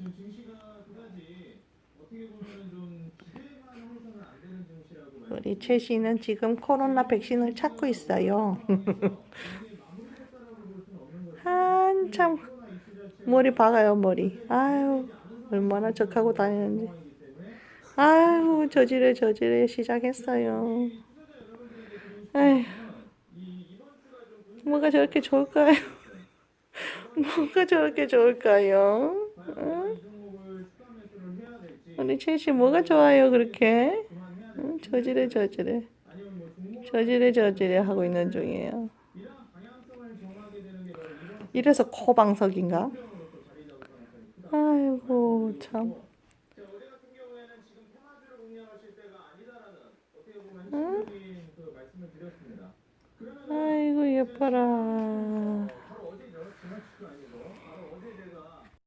지금 증시가 그다지 어떻게 보면 좀 기대만 해서는 안 되는 증시라고 우리 최 씨는 지금 코로나 백신을 찾고 있어요. 한참 머리 박아요 머리. 아유 얼마나 적하고 다니는지. 아유 저지레 저지레 시작했어요. 에휴 뭐가 저렇게 좋을까요? 뭐가 저렇게 좋을까요? 응? 우리 최씨 뭐가 좋아요 그렇게? 응? 저지레 저지레 저지레 저지레 하고 있는 중이에요. 이래서 코방석인가? 아이고 참. 응? 아이고 예뻐라.